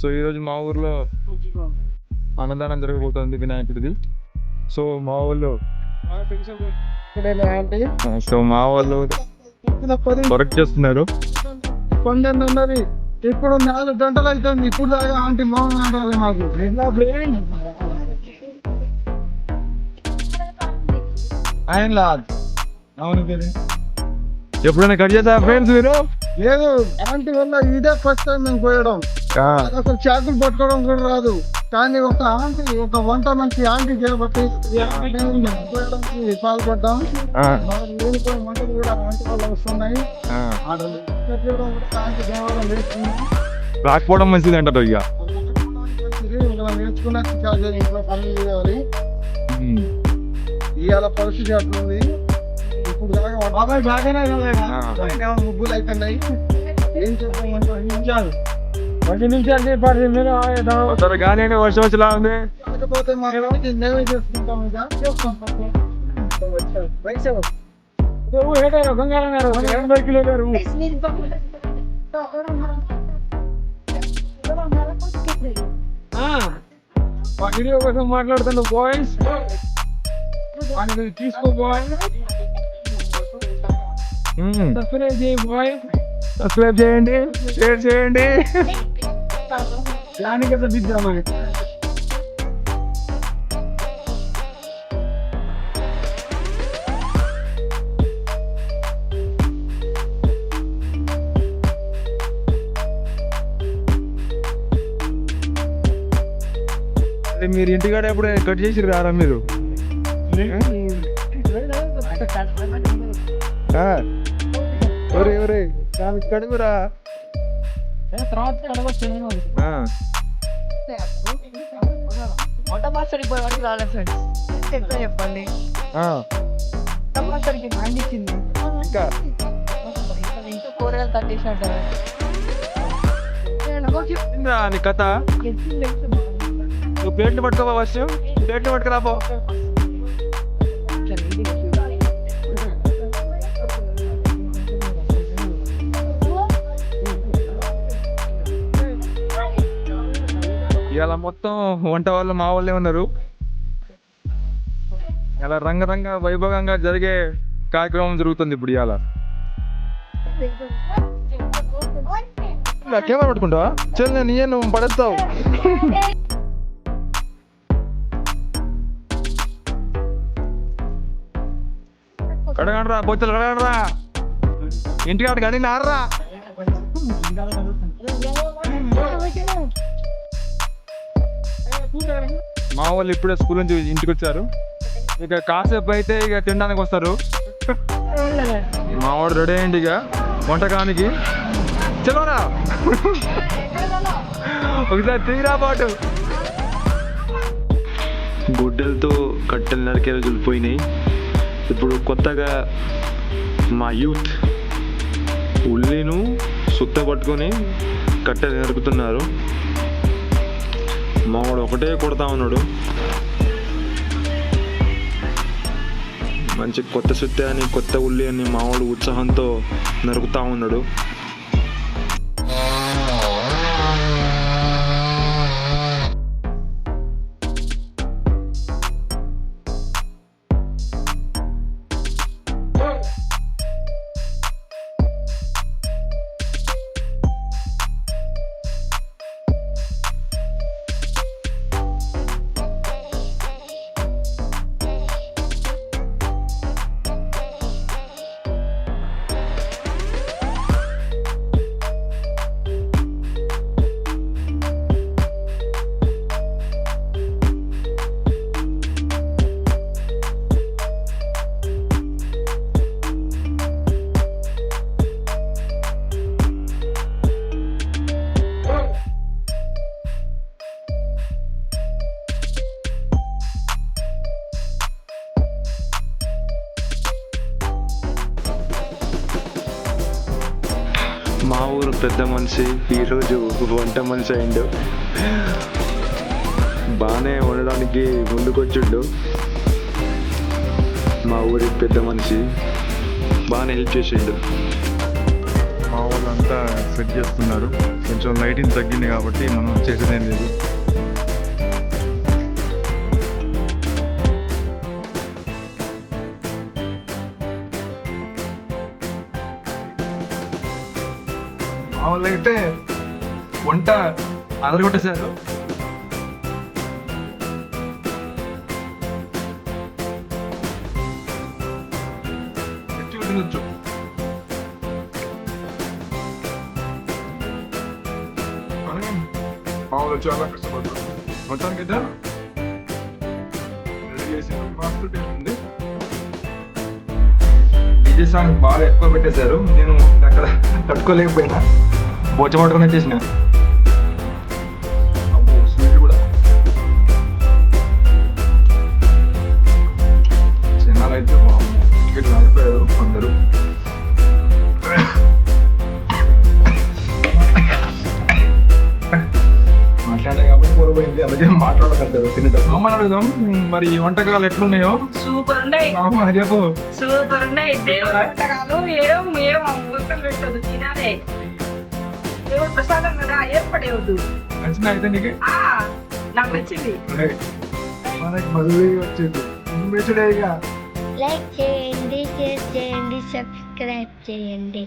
So ఈరోజు మా ఊర్లో అన్నదానం జరగబోతుంది వినాయకుడిది సో మా ఊళ్ళో సో మా వాళ్ళు వర్క్ చేస్తున్నారు. కొండలు ఉన్నది. ఇప్పుడు నాలుగు గంటలు అవుతుంది. ఇప్పుడు దాకా ఆంటీ మౌనం అంటారు మాకు. ఆయన లాద్ అవును కదా ఎప్పుడైనా కట్ చేస్తా ఫ్రెండ్స్ మీరు? లేదు. ఆంటీ వల్ల ఇదే ఫస్ట్ టైం మేము పోయడం. అసలు చాకులు పట్టుకోవడం కూడా రాదు. కానీ ఒక ఆంటీ ఒక వంట మంచి ఆంటీ పోయడానికి పాల్పడ్డాం వంటలు కూడా ఆంటీ వల్ల వస్తున్నాయి. ఆటలు చేయడం కూడా ఆంటీ వేస్తుంది రాకపోవడం మంచిది అంటారు ఇక నేర్చుకున్నా ఇంట్లో పనులు చేయాలి. ఇవాళ పరిస్థితి అట్లుంది. ఇప్పుడు బాబాయ్ బాగానే ముగ్గులు అవుతున్నాయి ఏం నిమిషాలు పది నిమిషాలు చెప్పారు మీరు సరే కానీ వర్షం వచ్చేలా ఉంది. కాకపోతే గంగారం గారు ఎనభై కిలో గారు వీడియో కోసం మాట్లాడుతున్న బాయ్స్ తీసుకో బాయ్ సబ్స్క్రైబ్ చేయి బాయ్ సబ్స్క్రైబ్ చేయండి షేర్ చేయండి. దానికి అదే మీరు ఇంటికాడ ఎప్పుడు కట్ చేసి రారా మీరు? ఒరే ఒరే దానికి కడుగురా. తర్వాత వంట పోయి వరకు రాలేదు ఫ్రెండ్స్. ఎట్లా చెప్పండి. ఆ, వంట మాస్టర్కి ఇంకా. ఇంకా కూరగాయలు తట్టేసినట్టు ఏందిరా నీ కథ? నువ్వు ప్లేట్లు పట్టుకోవా వర్షం ప్లేట్లు పట్టుకురా ఇవాళ మొత్తం వంట వాళ్ళు మా వాళ్ళే ఉన్నారు. ఇలా రంగరంగ వైభవంగా జరిగే కార్యక్రమం జరుగుతుంది ఇప్పుడు ఇవాళ. కెమెరా పట్టుకుంటావా? చల్ నేను ఇయ్య పడేస్తావు. కడగండ్రా బొచ్చలు కడగండ్రా. ఇంటికాడ కడిగిన మా వాళ్ళు ఇప్పుడే స్కూల్ నుంచి ఇంటికి వచ్చారు ఇక కాసేపు అయితే ఇక తినడానికి వస్తారు. మా వాడు రెడీ అయ్యండి ఇక వంటకానికి. చలోనా? ఒకసారి తీరా పాటు. గుడ్డలతో కట్టెలు నరికే రోజులు పోయినాయి. ఇప్పుడు కొత్తగా మా యూత్ ఉల్లిను సుత్త పట్టుకొని కట్టెలు నరుకుతున్నారు. మావాడు ఒకటే కొడతా ఉన్నాడు. మంచి కొత్త సుత్తే అని కొత్త ఉల్లి అని మావాడు ఉత్సాహంతో నరుకుతా ఉన్నాడు. మా ఊరు పెద్ద మనిషి ఈరోజు వంట మనిషి అయిండు. బాగానే వండడానికి ముందుకొచ్చిండు. మా ఊరి పెద్ద మనిషి బాగానే హెల్ప్ చేసిండు. మా వాళ్ళంతా సెట్ చేస్తున్నారు. కొంచెం లైటింగ్ తగ్గింది కాబట్టి మనం చేసేదేం లేదు. వాళ్ళు అయితే వంట అదరగొట్టేశారు. గట్టిగా తినొచ్చు కానీ మా చాలా కష్టపడ్డారు. మొత్తానికైతే రెడీ చేసి మస్తు టేస్ట్ ఉంది. డీజే సాంగ్ బాగా ఎక్కువ పెట్టేశారు. నేను అక్కడ తట్టుకోలేకపోయినా. బొచ్చ పట్టుకొని వచ్చేసిన అబ్బో స్వీట్ కూడా. జనాలు అయితే టికెట్ రాలిపోయారు అందరూ. మాట్లాడే కాబట్టి పోయిపోయింది అలాగే మాట్లాడగలుగుతారు తినేటప్పుడు అమ్మని అడుగుదాం మరి ఈ వంటకాలు ఎట్లున్నాయో? సూపర్ ఉన్నాయి. అమ్మ చెప్పు. సూపర్ ఉన్నాయి. దేవుడు వంటకాలు తినాలే. దేవుడు ప్రసాదం కదా ఏర్పడేవద్దు నచ్చిన అయితే నీకు? నాకు నచ్చింది. మనకి మళ్ళీ వచ్చింది. లైక్ చేయండి షేర్ చేయండి సబ్స్క్రైబ్ చేయండి.